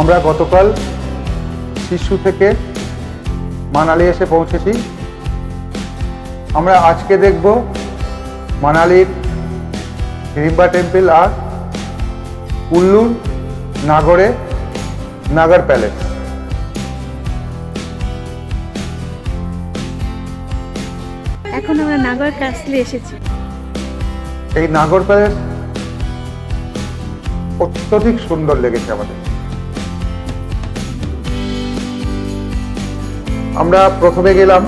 আমরা গতকাল শিশু থেকে মানালি এসে পৌঁছেছি। আমরা আজকে দেখব মানালির হিড়িম্বা টেম্পল আর কুল্লুর নাগরে নাগর প্যালেস। এখন আমরা নাগর কাসলে এসেছি। এই নাগর প্যালেস অত্যধিক সুন্দর লেগেছে আমাদের। আমরা প্রথমে গেলাম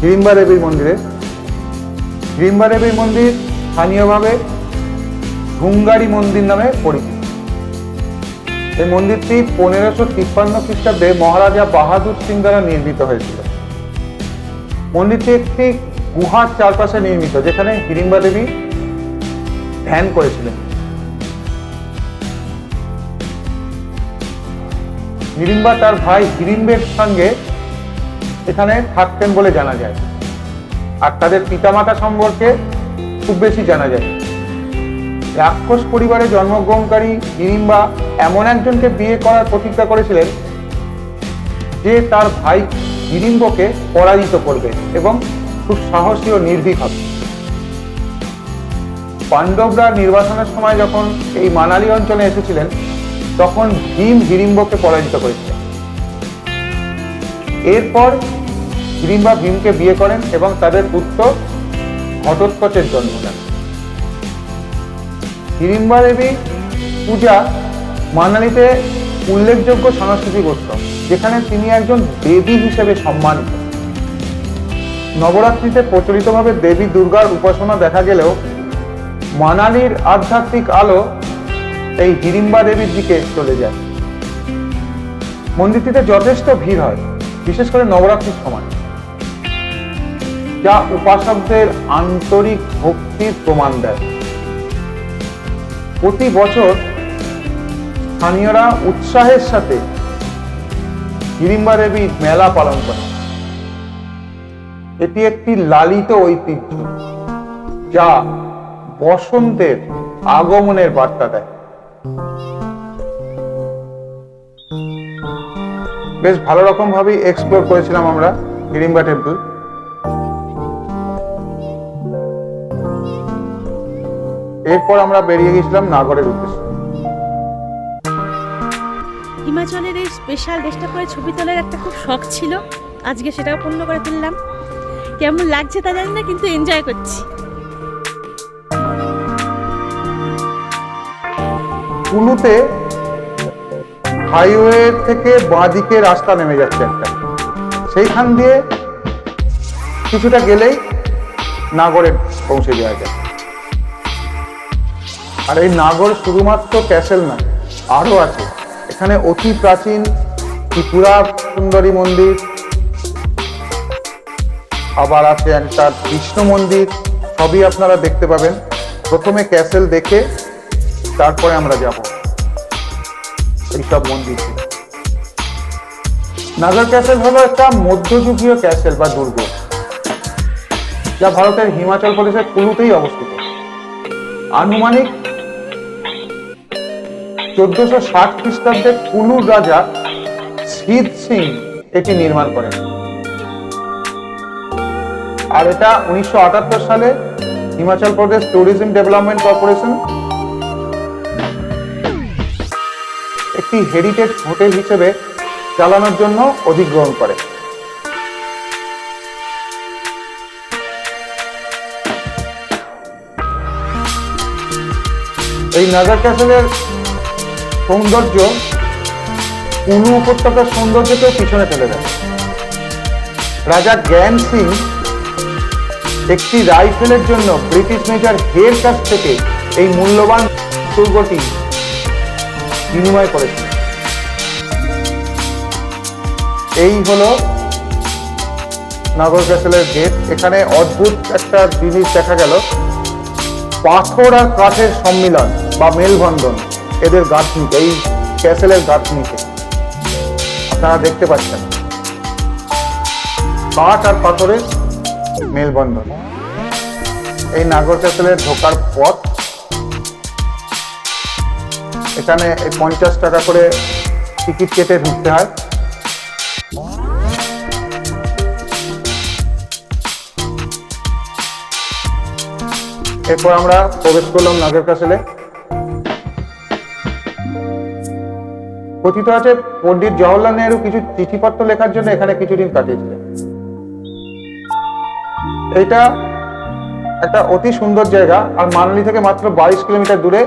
হিড়িম্বা দেবীর মন্দিরে। হিড়িম্বা দেবীর মন্দির স্থানীয়ভাবে হুঙ্গারি মন্দির নামে পরিচিত। এই মন্দিরটি পনেরোশো তিপ্পান্ন খ্রিস্টাব্দে মহারাজা বাহাদুর সিং দ্বারা নির্মিত হয়েছিল। মন্দিরটি একটি গুহার চারপাশে নির্মিত, যেখানে হিড়িম্বা দেবী ধ্যান করেছিলেন। হিড়িম্বা তার ভাই হিড়িম্বের সঙ্গে এখানে থাকতেন বলে জানা যায়। আর তাদের পিতামাতা সম্পর্কে খুব বেশি জানা যায়। রাক্ষস পরিবারে জন্মগ্রহণকারী হিড়িম্বা এমন একজনকে বিয়ে করার প্রতিজ্ঞা করেছিলেন যে তার ভাই হিড়িম্বকে পরাজিত করবে এবং খুব সাহসী ও নির্ভীক হবে। পাণ্ডবরা নির্বাসনের সময় যখন এই মানালি অঞ্চলে এসেছিলেন তখন ভীম হিড়িম্বকে পরাজিত করেছিলেন এরপর হিড়িম্বা ভীমকে বিয়ে করেন এবং তাদের পুত্র ঘটোৎকচের জন্ম দেন। হিড়িম্বা দেবী পূজা মানালিতে উল্লেখযোগ্য সাংস্কৃতিক উৎসব, যেখানে তিনি একজন দেবী হিসেবে সম্মানিত। নবরাত্রিতে প্রচলিতভাবে দেবী দুর্গার উপাসনা দেখা গেলেও মানালির আধ্যাত্মিক আলো এই হিড়িম্বা দেবীর দিকে চলে যায়। মন্দিরটিতে যথেষ্ট ভিড় হয়, বিশেষ করে নবরাত্রির সময়। যা উপাসকদের আন্তরিক ভক্তির প্রমাণ দেয়। প্রতি বছর স্থানীয়রা উৎসাহের সাথে হিড়িম্বা দেবীর মেলা পালন করে। এটি একটি লালিত ঐতিহ্য, যা বসন্তের আগমনের বার্তা দেয়। বেশ ভালো রকম ভাবেই এক্সপ্লোর করেছিলাম আমরা হিড়িম্বা টেম্পল এরপর আমরা বেরিয়ে গেছিলাম নাগরের উদ্দেশ্যে। হিমাচলের এই স্পেশাল ড্রেসটা পরে ছবি তোলার একটা খুব শখ ছিল। আজকে সেটাও পূর্ণ করে তুললাম। কেমন লাগছে তা জানি না কিন্তু এনজয় করছি। কুলুতে হাইওয়ে থেকে বাঁদিকে রাস্তা নেমে যাচ্ছে একটা। সেইখান দিয়ে কিছুটা গেলেই নাগরে পৌঁছে যাওয়া যায়। আর এই নাগর শুধুমাত্র ক্যাসেল না, আরও আছে। এখানে অতি প্রাচীন ত্রিপুরা সুন্দরী মন্দির, আবার আছে একটা কৃষ্ণ মন্দির, সবই আপনারা দেখতে পাবেন। প্রথমে ক্যাসেল দেখে তারপরে আমরা যাব। এইসব মন্দির নাগর ক্যাসেল হলো একটা মধ্যযুগীয় ক্যাসেল বা দুর্গ, যা ভারতের হিমাচল প্রদেশের কুলুতেই অবস্থিত। আনুমানিক চোদ্দশো ষাট খ্রিস্টাব্দে কুলুর রাজা শীত সিং এটি নির্মাণ করেন। আর এটা উনিশশো আটাত্তর সালে Himachal Pradesh tourism development corporation একটি হেরিটেজ হোটেল হিসেবে চালানোর জন্য অধিগ্রহণ করে। এই নাগার ক্যাসেলের সৌন্দর্য কুলু উপত্যকার সৌন্দর্যকেও পিছনে ফেলে দেয়। রাজা জ্ঞান সিং একটি রাইফেলের জন্য ব্রিটিশ মেজর হের কাছ থেকে এই মূল্যবান দুর্গটি বিনিময় করেছিল এই হলো নাগর ক্যাসেলের গেট। এখানে অদ্ভুত একটা জিনিস দেখা গেল। পাথর আর কাঠের সম্মিলন বা মেলবন্ধন এদের গাঁথনিতে, এই ক্যাসেলের গাঁথনিতে। আপনারা দেখতে পাচ্ছেন। কাঠ আর পাথরের মেলবন্ধন। এই নাগর ক্যাসেলের ঢোকার পথ এখানে পঞ্চাশ টাকা করে টিকিট কেটে ঢুকতে হয়। এরপর আমরা প্রবেশ করলাম নাগের কাছেলে। কথিত আছে পণ্ডিত জওহরলাল নেহরু কিছু চিঠিপত্র লেখার জন্য এখানে কিছুদিন কাটিয়েছিলেন। এটা একটা অতি সুন্দর জায়গা, আর মানালি থেকে মাত্র বাইশ কিলোমিটার দূরে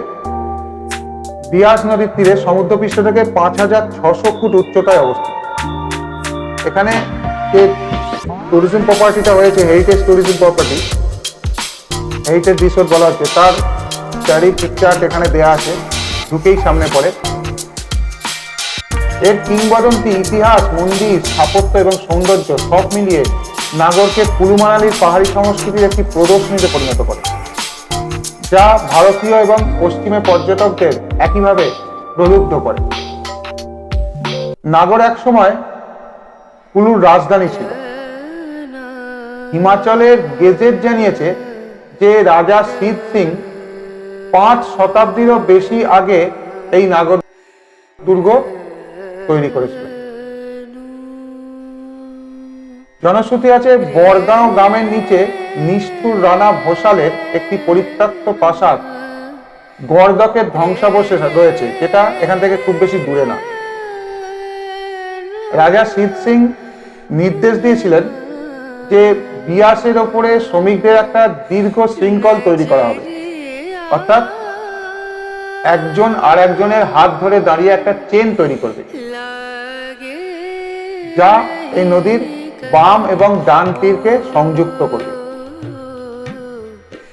বিয়াস নদীর তীরে সমুদ্রপৃষ্ঠ থেকে পাঁচ হাজার ছশো ফুট উচ্চতায় অবস্থিত। এখানে যে ট্যুরিজম প্রপার্টিটা হয়েছে heritage tourism property heritage resort বলা হচ্ছে, তার চারি পিকচার এখানে দেয়া আছে, ঢুকেই সামনে পড়ে। এর কিংবদন্তি ইতিহাস, মন্দির, স্থাপত্য এবং সৌন্দর্য সব মিলিয়ে নাগরকে কুলু মানালির পাহাড়ি সংস্কৃতির একটি প্রদর্শনীতে পরিণত করে। যা ভারতীয় এবং পশ্চিমে পর্যটকদের একইভাবে প্রলুব্ধ করে। নাগর এক সময় কুলুর রাজধানী ছিল। হিমাচলের গেজেট জানিয়েছে যে রাজা শীত সিং পাঁচ শতাব্দীরও বেশি আগে এই নাগর দুর্গ তৈরি করেছিল। জনশ্রুতি আছে বরগাঁও গ্রামের নিচে নিষ্ঠুর রানা ভোসালের একটি পরিত্যক্ত প্রাসাদ। গড়দকের ধ্বংসাবশেষ রয়েছে, যেটা এখান থেকে খুব বেশি দূরে না। রাজা শীত সিং নির্দেশ দিয়েছিলেন যে বিয়াসের ওপরে শ্রমিকদের একটা দীর্ঘ শৃঙ্খল তৈরি করা হবে। অর্থাৎ একজন আর একজনের হাত ধরে দাঁড়িয়ে একটা চেন তৈরি করবে, যা এই নদীর বাম এবং ডান তীরকে সংযুক্ত করে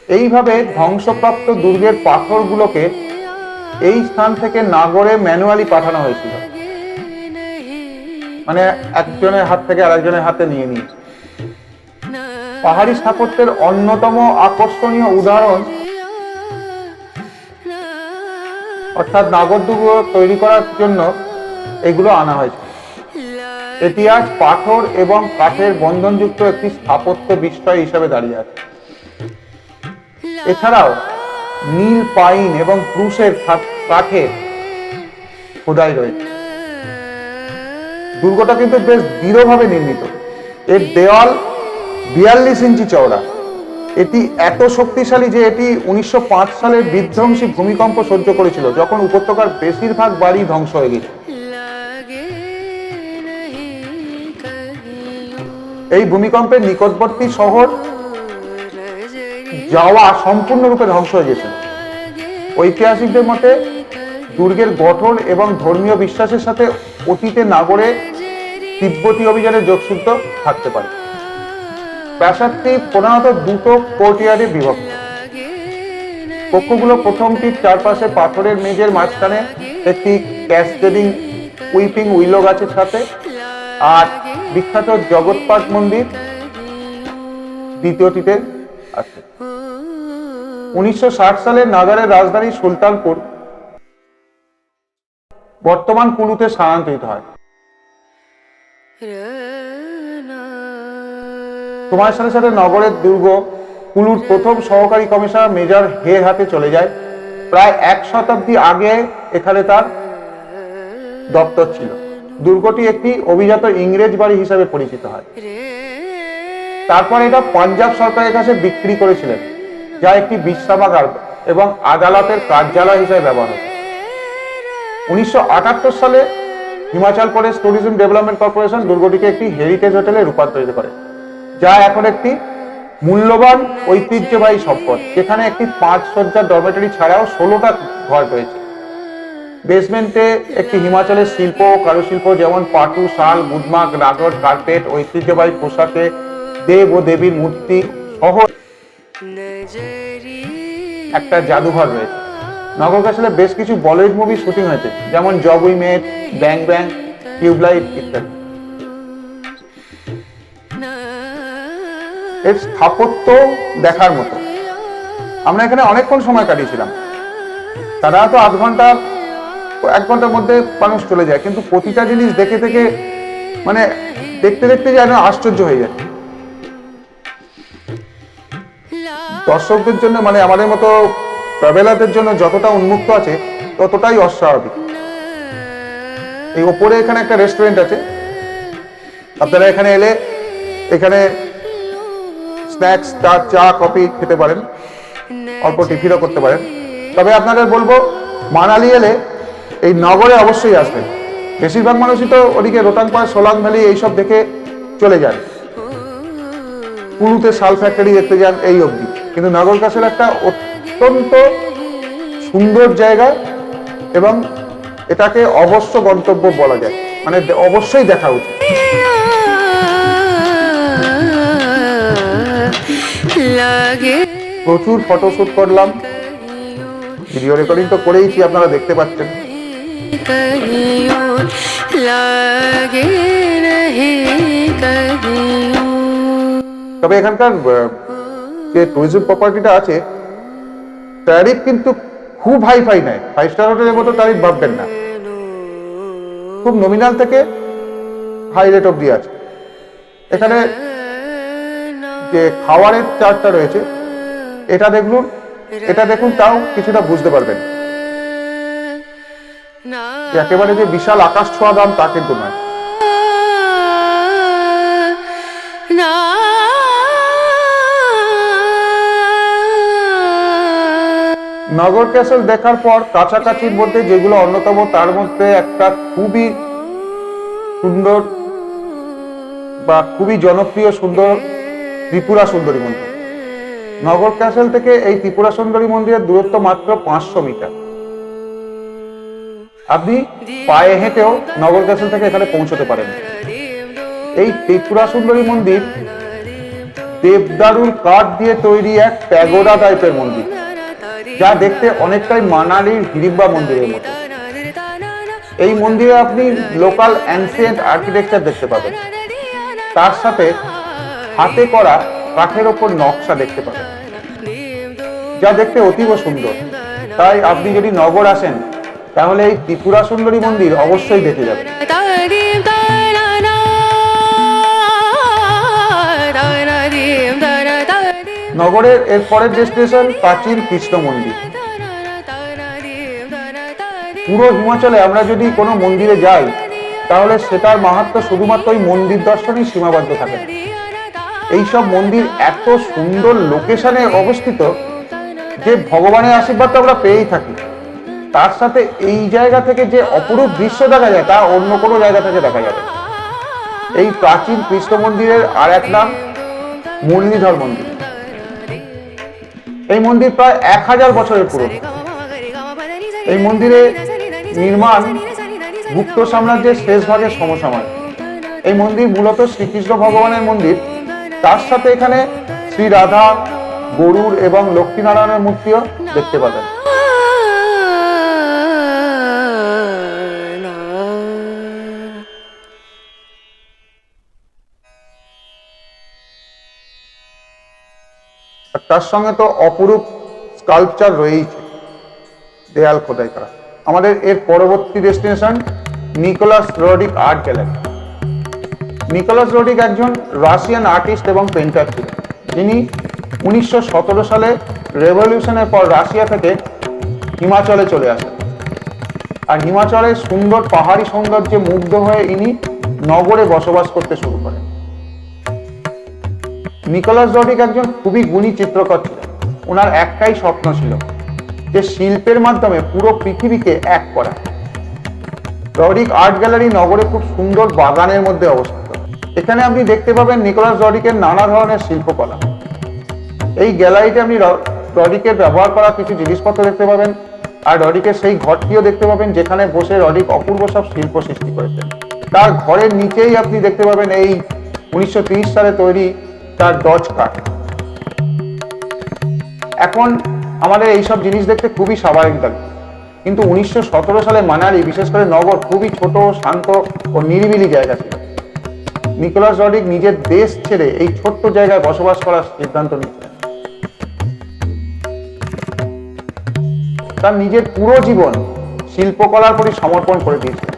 এইভাবে ধ্বংসপ্রাপ্ত দুর্গের পাথরগুলোকে এই স্থান থেকে নাগরে ম্যানুয়ালি পাঠানো হয়েছিল। মানে একজনের হাত থেকে আরেকজনের হাতে নিয়ে নিয়ে। পাহাড়ি স্থাপত্যের অন্যতম আকর্ষণীয় উদাহরণ অর্থাৎ নাগর নাগরদুর্গ তৈরি করার জন্য এগুলো আনা হয়েছে আজ পাথর এবং কাঠের বন্ধনযুক্ত একটি স্থাপত্য বিস্ময় হিসাবে দাঁড়িয়ে আছে। এছাড়াও নীল পাইন এবং ক্রুশের কাঠের খোদাই রয়েছে। দুর্গটা কিন্তু বেশ দৃঢ়ভাবে নির্মিত। এর দেওয়াল বিয়াল্লিশ ইঞ্চি চওড়া। এটি এত শক্তিশালী যে এটি উনিশশো পাঁচ সালের বিধ্বংসী ভূমিকম্প সহ্য করেছিল, যখন উপত্যকার বেশিরভাগ বাড়ি ধ্বংস হয়ে গেছে। এই ভূমিকম্পের নিকটবর্তী শহর যাওয়া সম্পূর্ণরূপে ধ্বংস হয়ে গেছিল ঐতিহাসিকদের মতে, দুর্গের গঠন এবং ধর্মীয় বিশ্বাসের সাথে অতীতে নাগরে তিব্বতী অভিযানের যোগসূত্র থাকতে পারে। প্রাসাদটি প্রধানত দুটো কোর্টিয়ারে বিভক্ত। কক্ষগুলো প্রথমটির চারপাশে পাথরের মেঝের মাঝখানে একটি ক্যাসকেডিং উইপিং উইলো গাছের সাথে আর বিখ্যাত জগৎপাট মন্দির দ্বিতীয়টিতে আছে। উনিশশো ষাট সালে নাগারের রাজধানী সুলতানপুর বর্তমান কুলুতে স্থানান্তরিত হয়। সময়ের সাথে সাথে নগরের দুর্গ কুলুর প্রথম সহকারী কমিশনার মেজর হের হাতে চলে যায়। প্রায় এক শতাব্দী আগে এখানে তার দপ্তর ছিল। দুর্গটি একটি অভিজাত ইংরেজ বাড়ি হিসাবে পরিচিত হয়। তারপর এটা পাঞ্জাব সরকারের কাছে বিক্রি করেছিলেন, যা একটি বিশ্রামাগার এবং আদালতের কার্যালয় হিসেবে ব্যবহার হতো। উনিশশো সালে Himachal Pradesh tourism development corporation দুর্গটিকে একটি হেরিটেজ হোটেলে রূপান্তরিত করে, যা এখন একটি মূল্যবান ঐতিহ্যবাহী সম্পদ। যেখানে একটি পাঁচ সজ্জার ডরমেটরি ছাড়াও ষোলোটা ঘর রয়েছে। বেসমেন্টে একটি হিমাচলের শিল্প কারুশিল্প যেমন পাটু, শাল বুদমাক নাগর কার্পেট, ঐতিহ্যবাহী পোশাকে দেব ও দেবীর মূর্তি সহ একটা জাদুঘর রয়েছে। নগর কাশলে বেশ কিছু বলিউড মুভি শুটিং হয়েছে, যেমন Jab we mate, bang bang, tubelight ইত্যাদি। এর স্থাপত্য দেখার মতো। আমরা এখানে অনেকক্ষণ সময় কাটিয়েছিলাম। তারা তো আধ ঘণ্টা এক ঘণ্টার মধ্যে মানুষ চলে যায়, কিন্তু প্রতিটা জিনিস দেখে থেকে মানে দেখতে দেখতে যেন আশ্চর্য হয়ে যায় দর্শকদের জন্য মানে আমাদের মতো ট্রাভেলারদের জন্য যতটা উন্মুক্ত আছে, ততটাই অস্বাভাবিক। এই ওপরে এখানে একটা রেস্টুরেন্ট আছে। আপনারা এখানে এলে এখানে স্ন্যাক্স চা চা কফি খেতে পারেন, অল্প টিফিনও করতে পারেন। তবে আপনাদের বলব, মানালি এলে এই নগরে অবশ্যই আসবেন বেশিরভাগ মানুষই তো ওদিকে রোটাংপাড় সোলাং ভ্যালি এইসব দেখে চলে যান কুলুতে শাল ফ্যাক্টরি দেখতে যান এই অবধি। কিন্তু নগর কাছের একটা অত্যন্ত সুন্দর জায়গা এবং এটাকে অবশ্য গন্তব্য বলা যায়। মানে অবশ্যই দেখা উচিত। প্রচুর ফটোশুট করলাম। ভিডিও রেকর্ডিং তো করেইছি আপনারা দেখতে পাচ্ছেন। कहियो लागे नहीं कहियो তবে এখানকার আহ, যে টুরিজম প্রপার্টিটা আছে ট্যারিফ কিন্তু খুব হাই ফাই নেয় ফাইভ স্টার হোটেলের মতো ট্যারিফ ভাববেন না খুব নমিনাল থেকে হাই রেট অব্দি আছে এখানে যে খাওয়ারের চার্টটা রয়েছে এটা দেখুন এটা দেখুন তাও কিছুটা বুঝতে পারবেন না যে একেবারে যে বিশাল আকাশ ছোঁয়া দাম তা কিন্তু নয়। নগর ক্যাসেল দেখার পর কাছাকাছির মধ্যে যেগুলো অন্যতম তার মধ্যে একটা খুবই সুন্দর বা খুবই জনপ্রিয় সুন্দর ত্রিপুরা সুন্দরী মন্দির। নগর ক্যাসেল থেকে এই ত্রিপুরা সুন্দরী মন্দিরের দূরত্ব মাত্র পাঁচশো মিটার। আপনি পায়ে হেঁটেও নগর ক্যাসেল থেকে এখানে পৌঁছতে পারেন। এই ত্রিপুরা সুন্দরী মন্দির দেবদারুর কাঠ দিয়ে তৈরি এক প্যাগোডা টাইপের মন্দির, যা দেখতে অনেকটাই মানালির হিড়িম্বা মন্দিরের মতো। এই মন্দিরে আপনি লোকাল অ্যানসিয়েন্ট আর্কিটেকচার দেখতে পাবেন। তার সাথে হাতে করা কাঠের ওপর নকশা দেখতে পাবেন, যা দেখতে অতীব সুন্দর। তাই আপনি যদি নগর আসেন তাহলে এই ত্রিপুরা সুন্দরী মন্দির অবশ্যই দেখে তারিম নগরের এর পরের ডেস্টিনেশন প্রাচীন কৃষ্ণ মন্দির। পুরো হিমাচলে আমরা যদি কোনো মন্দিরে যাই, তাহলে সেটার মাহাত্ম শুধুমাত্র ওই মন্দির দর্শনেই সীমাবদ্ধ থাকে। এইসব মন্দির এত সুন্দর লোকেশনে অবস্থিত যে ভগবানের আশীর্বাদ তো আমরা পেয়েই থাকি। তার সাথে এই জায়গা থেকে যে অপরূপ দৃশ্য দেখা যায়, তা অন্য কোনো জায়গা থেকে দেখা যাবে এই প্রাচীন কৃষ্ণ মন্দিরের আর এক নাম, মুরলীধর মন্দির। এই মন্দির প্রায় এক হাজার বছরের পুরনো। এই মন্দিরে নির্মাণ গুপ্ত সাম্রাজ্যের শেষ ভাগের সমসাময়িক। এই মন্দির মূলত শ্রীকৃষ্ণ ভগবানের মন্দির। তার সাথে এখানে শ্রী রাধা গরুর এবং লক্ষ্মীনারায়ণের মূর্তিও দেখতে পাবেন। তার সঙ্গে তো অপরূপ স্কাল্পচার রয়েইছে, দেয়াল খোদাই করা। আমাদের এর পরবর্তী destination Nicolas রোডিক art gallery Nicolas রোডিক একজন রাশিয়ান আর্টিস্ট এবং পেন্টার ছিলেন। যিনি উনিশশো সতেরো সালে রেভলিউশনের পর রাশিয়া থেকে হিমাচলে চলে আসেন। আর হিমাচলের সুন্দর পাহাড়ি সৌন্দর্যে মুগ্ধ হয়ে ইনি নগরে বসবাস করতে শুরু নিকোলাস রডিক একজন খুবই গুণী চিত্রকর ছিলেন। ওনার একটাই স্বপ্ন ছিল যে শিল্পের মাধ্যমে পুরো পৃথিবীকে এক করা। রডিক আর্ট গ্যালারি নগরে খুব সুন্দর বাগানের মধ্যে অবস্থিত। এখানে আপনি দেখতে পাবেন নিকোলাস রডিকের নানা ধরনের শিল্পকলা। এই গ্যালারিতে আপনি র- রডিকের ব্যবহার করা কিছু জিনিসপত্র দেখতে পাবেন, আর রডিকের সেই ঘরটিও দেখতে পাবেন যেখানে বসে রডিক অপূর্ব সব শিল্প সৃষ্টি করেছেন। তার ঘরের নিচেই আপনি দেখতে পাবেন এই উনিশশো সালে তৈরি তার ডচ কাঠ। এখন আমাদের এইসব জিনিস দেখতে খুবই স্বাভাবিক লাগে কিন্তু উনিশশো সতেরো সালে মানালি, বিশেষ করে নগর, খুবই ছোট, শান্ত ও নিরিবিলি জায়গা ছিল। নিকোলাস রডিক নিজের দেশ ছেড়ে এই ছোট্ট জায়গায় বসবাস করার সিদ্ধান্ত নিয়েছিলেন। তার নিজের পুরো জীবন শিল্পকলার প্রতি সমর্পণ করে দিয়েছিলেন।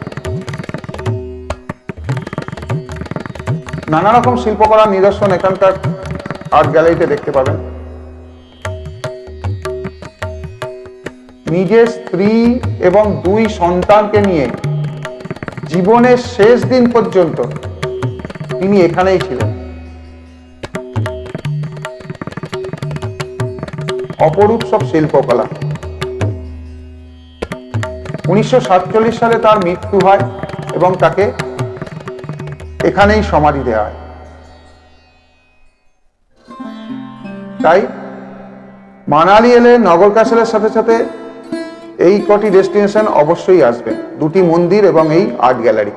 নানা রকম শিল্পকলার নিদর্শন এখানকার আর্ট গ্যালারিতে দেখতে পাবেন। নিজের স্ত্রী এবং দুই সন্তানকে নিয়ে জীবনের শেষ দিন পর্যন্ত তিনি এখানেই ছিলেন। অপরূপ সব শিল্পকলা। উনিশশো সাতচল্লিশ সালে তার মৃত্যু হয় এবং তাকে এখানেই সমাধি দেওয়া হয়। তাই মানালি এলে নগর ক্যাসেলের সাথে সাথে এই কটি ডেস্টিনেশন অবশ্যই আসবে। দুটি মন্দির এবং এই আর্ট গ্যালারি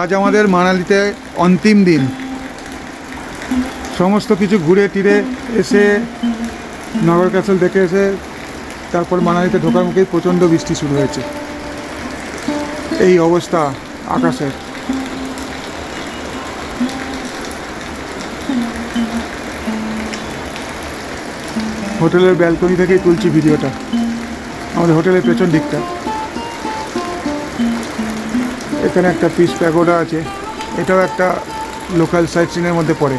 আজ আমাদের মানালিতে অন্তিম দিন। সমস্ত কিছু ঘুরে টিরে এসে নগর ক্যাসেল দেখে এসে তারপর মানালিতে ঢোকার মুখেই প্রচণ্ড বৃষ্টি শুরু হয়েছে। এই অবস্থা আকাশের। হোটেলের ব্যালকনি থেকেই তুলছি ভিডিওটা। আমাদের হোটেলের পেছন দিকটা। এখানে একটা পিস প্যাগোডা আছে। এটাও একটা লোকাল সাইট সিনের মধ্যে পড়ে।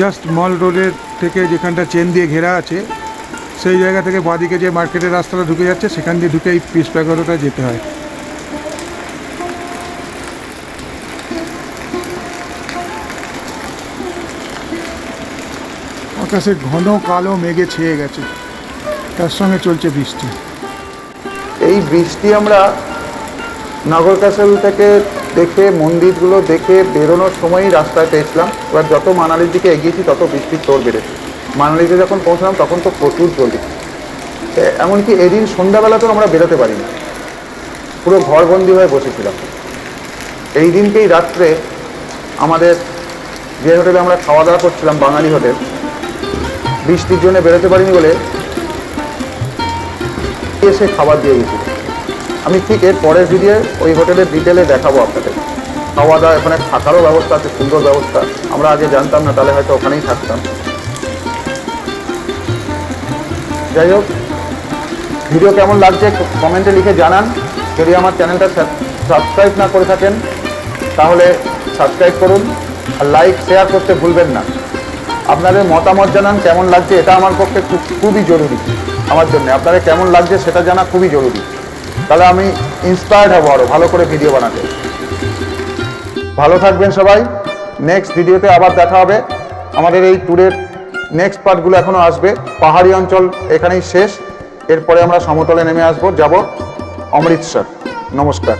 জাস্ট মল রোডের থেকে যেখানটা চেন দিয়ে ঘেরা আছে, সেই জায়গা থেকে বাঁদিকে যে মার্কেটের রাস্তাটা ঢুকে যাচ্ছে, সেখান দিয়ে ঢুকে এই পিস প্যাগোডাটা যেতে হয়। আকাশে ঘন কালো মেঘে ছেয়ে গেছে, তার সঙ্গে চলছে বৃষ্টি। এই বৃষ্টি আমরা নগর থেকে দেখে, মন্দিরগুলো দেখে বেরোনোর সময়ই রাস্তায় পেয়েছিলাম এবার যত মানালির দিকে এগিয়েছি, তত বৃষ্টির তোর বেড়েছে। মানালিতে যখন পৌঁছলাম, তখন তো প্রচুর জল এ- এমনকি এদিন সন্ধ্যাবেলাতেও আমরা বেরোতে পারিনি। পুরো ঘরবন্দি হয়ে বসেছিলাম। এই দিনকেই রাত্রে আমাদের যে হোটেলে আমরা খাওয়া দাওয়া করছিলাম, বাঙালি হোটেল, বৃষ্টির জন্য বেরোতে পারিনি বলে এসে খাবার দিয়ে গেছিল আমি ঠিক এর পরের ভিডিও ওই হোটেলের ডিটেলে দেখাবো আপনাদের। খাওয়া দাওয়া, ওখানে থাকারও ব্যবস্থা আছে সুন্দর ব্যবস্থা। আমরা আগে জানতাম না, তাহলে হয়তো ওখানেই থাকতাম। যাই হোক ভিডিও কেমন লাগছে কমেন্টে লিখে জানান। যদি আমার চ্যানেলটা সাবস্ক্রাইব না করে থাকেন, তাহলে সাবস্ক্রাইব করুন আর লাইক শেয়ার করতে ভুলবেন না। আপনাদের মতামত জানান কেমন লাগছে, এটা আমার পক্ষে খুব, খুবই জরুরি, আমার জন্য। আপনাদের কেমন লাগছে, সেটা জানা খুবই জরুরি। তাহলে আমি ইন্সপায়ার্ড হব আরও ভালো করে ভিডিও বানাতে। ভালো থাকবেন সবাই। নেক্সট ভিডিওতে আবার দেখা হবে। আমাদের এই ট্যুরের নেক্সট পার্টগুলো এখনও আসবে। পাহাড়ি অঞ্চল এখানেই শেষ। এরপরে আমরা সমতলে নেমে আসব। যাব অমৃতসর। নমস্কার।